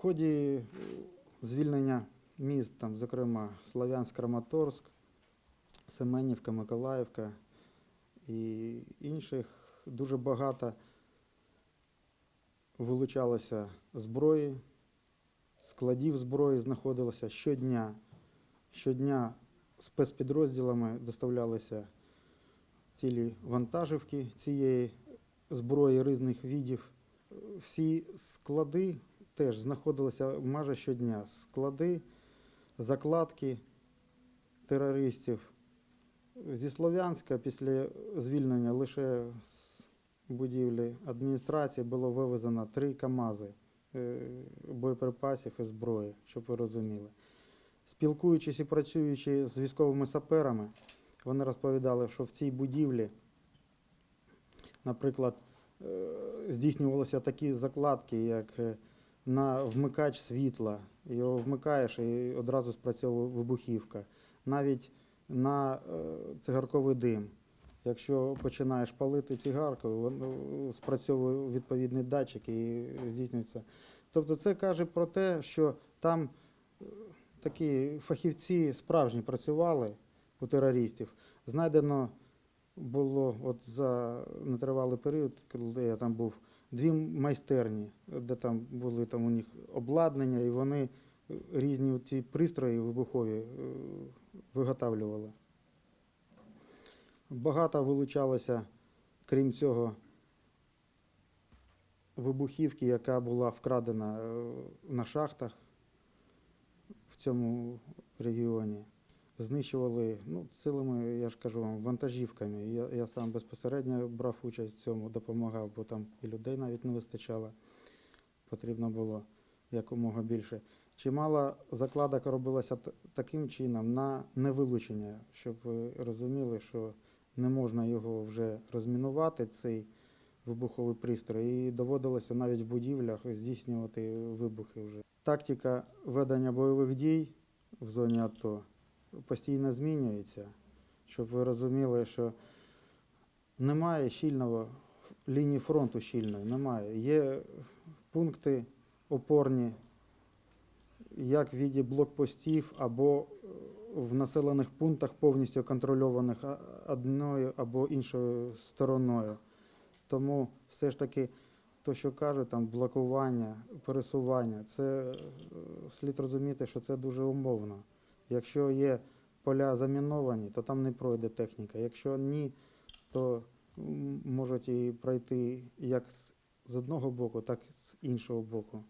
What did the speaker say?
ході е, звільнення міст, там, зокрема Слов'янськ, Краматорськ, Семенівка, Миколаївка і інших, дуже багато вилучалося зброї, складів зброї знаходилося щодня. Щодня спецпідрозділами доставлялися цілі вантажівки цієї зброї різних видів. Всі склади теж знаходилися майже щодня. Склади, закладки терористів. Зі Слов'янська після звільнення лише з будівлі адміністрації було вивезено три КАМАЗи е, боєприпасів і зброї, щоб ви розуміли. Спілкуючись і працюючи з військовими саперами, вони розповідали, що в цій будівлі, наприклад, е, здійснювалися такі закладки, як е, на вмикач світла. Його вмикаєш і одразу спрацьовує вибухівка. Навіть на е, цигарковий дим. Якщо починаєш палити цигарку, воно спрацьовує відповідний датчик і здійснюється. Тобто це каже про те, що там е, такі фахівці справжні працювали у терористів. Знайдено було от за нетривалий період, коли я там був, дві майстерні, де там були там у них обладнання, і вони різні ці пристрої вибухові е, виготовлювали. Багато вилучалося, крім цього, вибухівки, яка була вкрадена е, на шахтах в цьому регіоні. Знищували ну, силами, я ж кажу вам, вантажівками. Я, я сам безпосередньо брав участь в цьому, допомагав, бо там і людей навіть не вистачало. Потрібно було якомога більше. Чимало закладок робилося таким чином на невилучення, щоб ви розуміли, що не можна його вже розмінувати, цей вибуховий пристрій, і доводилося навіть в будівлях здійснювати вибухи вже. Тактика ведення бойових дій в зоні АТО постійно змінюється, щоб ви розуміли, що немає щільного лінії фронту щільної, немає. Є пункти опорні, як в віді блокпостів або е, в населених пунктах повністю контрольованих одною або іншою стороною. Тому все ж таки, то, що кажуть, там блокування, пересування, це е, слід розуміти, що це дуже умовно. Якщо є поля заміновані, то там не пройде техніка. Якщо ні, то можуть і пройти як з одного боку, так і з іншого боку.